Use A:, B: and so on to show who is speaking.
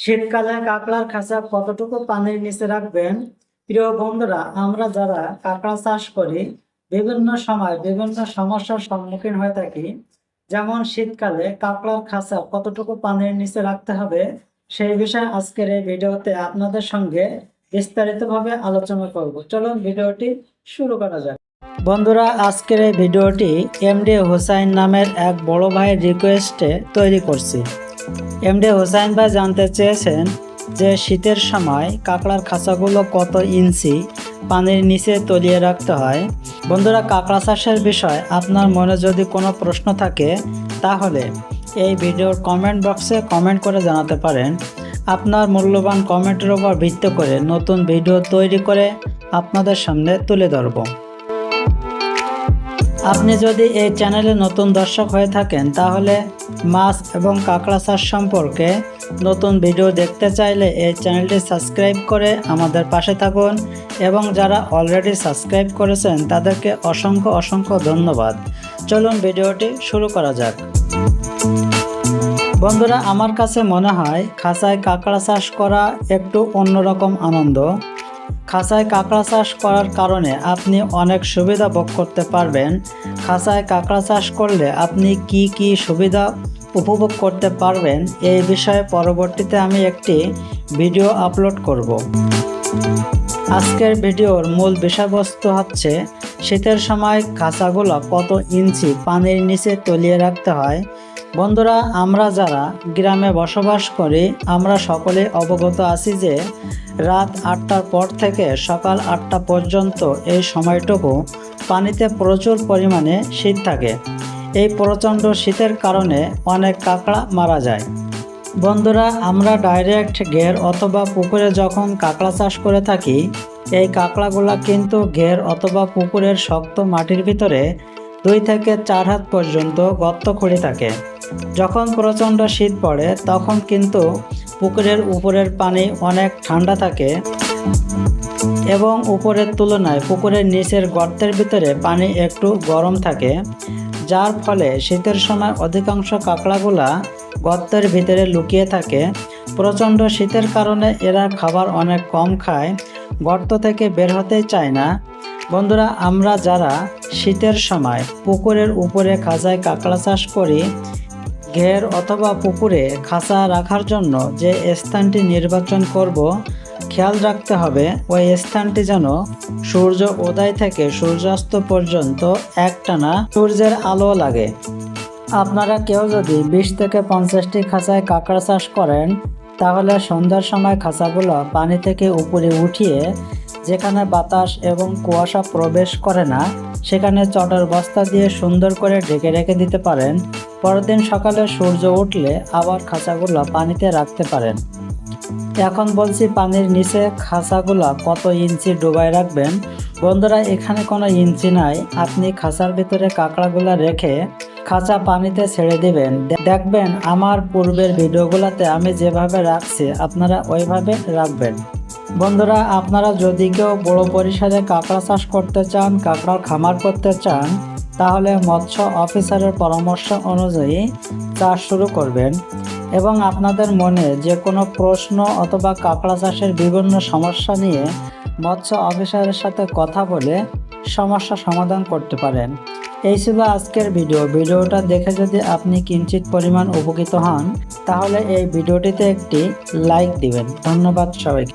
A: শীতকালে কাঁকড়ার খাঁচা কতটুকু পানির নিচে রাখবেন? প্রিয় বন্ধুরা, আমরা যারা কাঁকড়া চাষ করি, বিভিন্ন সময় বিভিন্ন সমস্যার সম্মুখীন হয়ে থাকি। যেমন শীতকালে কাঁকড়ার খাঁচা কতটুকু পানির নিচে রাখতে হবে, সেই বিষয়ে আজকের এই ভিডিওতে আপনাদের সঙ্গে বিস্তারিতভাবে আলোচনা করব। চলুন ভিডিওটি শুরু করা যাক। বন্ধুরা, আজকের এই ভিডিওটি এমডি হোসাইন নামের এক বড় ভাইয়ের রিকোয়েস্টে তৈরি করছি। এমডি হোসাইন ভাই জানতে চেয়েছেন যে শীতের সময় কাঁকড়ার খাঁচাগুলো কত ইঞ্চি পানির নিচে তলিয়ে রাখতে হয়। বন্ধুরা, কাঁকড়া চাষের বিষয় আপনার মনে যদি কোনো প্রশ্ন থাকে, তাহলে এই ভিডিওর কমেন্ট বক্সে কমেন্ট করে জানাতে পারেন। আপনার মূল্যবান কমেন্টের উপর ভিত্তি করে নতুন ভিডিও তৈরি করে আপনাদের সামনে তুলে ধরব। আপনি যদি এই চ্যানেলে নতুন দর্শক হয়ে থাকেন, তাহলে মাছ এবং কাঁকড়া চাষ সম্পর্কে নতুন ভিডিও দেখতে চাইলে এই চ্যানেলটি সাবস্ক্রাইব করে আমাদের পাশে থাকুন এবং যারা অলরেডি সাবস্ক্রাইব করেছেন, তাদেরকে অসংখ্য অসংখ্য ধন্যবাদ। চলুন ভিডিওটি শুরু করা যাক। বন্ধুরা, আমার কাছে মনে হয় খাঁচায় কাঁকড়া চাষ করা একটু অন্যরকম আনন্দ। খাঁচায় কাঁকড়া চাষ করার কারণে আপনি অনেক সুবিধা ভোগ করতে পারবেন। খাঁচায় কাঁকড়া চাষ করলে আপনি কি কি সুবিধা উপভোগ করতে পারবেন? এই বিষয়ে পরবর্তীতে আমি একটি ভিডিও আপলোড করব। আজকের ভিডিওর মূল বিষয়বস্তু হচ্ছে, শীতের সময় খাঁচাগুলো কত ইঞ্চি পানির নিচে তলিয়ে রাখতে হয়? বন্ধুরা, আমরা যারা গ্রামে বসবাস করি, আমরা সকলে অবগত আছি যে রাত আটটার পর থেকে সকাল আটটা পর্যন্ত এই সময়টুকু পানিতে প্রচুর পরিমাণে শীত থাকে। এই প্রচণ্ড শীতের কারণে অনেক কাঁকড়া মারা যায়। বন্ধুরা, আমরা ডাইরেক্ট ঘের অথবা পুকুরে যখন কাঁকড়া চাষ করে থাকি, এই কাঁকড়াগুলা কিন্তু ঘের অথবা পুকুরের শক্ত মাটির ভিতরে দুই থেকে চার হাত পর্যন্ত গর্ত খুঁড়ে থাকে। যখন প্রচণ্ড শীত পড়ে, তখন কিন্তু পুকুরের উপরের পানি অনেক ঠান্ডা থাকে এবং উপরের তুলনায় পুকুরের নিচের গর্তের ভিতরে পানি একটু গরম থাকে, যার ফলে শীতের সময় অধিকাংশ কাঁকড়াগুলা গর্তের ভিতরে লুকিয়ে থাকে। প্রচণ্ড শীতের কারণে এরা খাবার অনেক কম খায়, গর্ত থেকে বের হতেই চায় না। বন্ধুরা, আমরা যারা শীতের সময় পুকুরের উপরে খাঁচায় কাঁকড়া চাষ করি ঘের অথবা পুকুরে খাঁচা রাখার জন্য যে স্থানটি নির্বাচন করব, খেয়াল রাখতে হবে, ওই স্থানটি যেন সূর্য উদয় থেকে সূর্যাস্ত পর্যন্ত একটানা সূর্যের আলো লাগে। আপনারা কেউ যদি বিশ থেকে পঞ্চাশটি খাঁচায় কাঁকড়া চাষ করেন, তাহলে সন্ধ্যার সময় খাঁচাগুলো পানি থেকে উপরে উঠিয়ে, যেখানে বাতাস এবং কুয়াশা প্রবেশ করে না, সেখানে চটের বস্তা দিয়ে সুন্দর করে ঢেকে রেখে দিতে পারেন। পরের দিন সকালে সূর্য উঠলে আবার খাঁচাগুলো পানিতে রাখতে পারেন। এখন বলছি পানির নিচে খাঁচাগুলো কত ইঞ্চি ডুবাই রাখবেন? বন্ধুরা, এখানে কোনো ইঞ্চি নাই। আপনি খাঁচার ভিতরে কাঁকড়াগুলো রেখে খাঁচা পানিতে ছেড়ে দিবেন। দেখবেন আমার পূর্বের ভিডিওগুলোতে আমি যেভাবে রাখছি, আপনারা ওইভাবে রাখবেন। বন্ধুরা, আপনারা যদি কেউ বড় পরিসরে কাঁকড়া চাষ করতে চান, কাঁকড়ার খামার করতে চান তাহলে মৎস্য অফিসারের পরামর্শ অনুযায়ী চাষ শুরু করবেন এবং আপনাদের মনে যে কোনো প্রশ্ন অথবা কাঁকড়া চাষের বিভিন্ন সমস্যা নিয়ে মৎস্য অফিসারের সাথে কথা বলে সমস্যা সমাধান করতে পারেন। এই ছিল আজকের ভিডিও। ভিডিওটা দেখে যদি আপনি কিঞ্চিত পরিমাণ উপকৃত হন, তাহলে এই ভিডিওটিতে একটি লাইক দিবেন। ধন্যবাদ সবাইকে।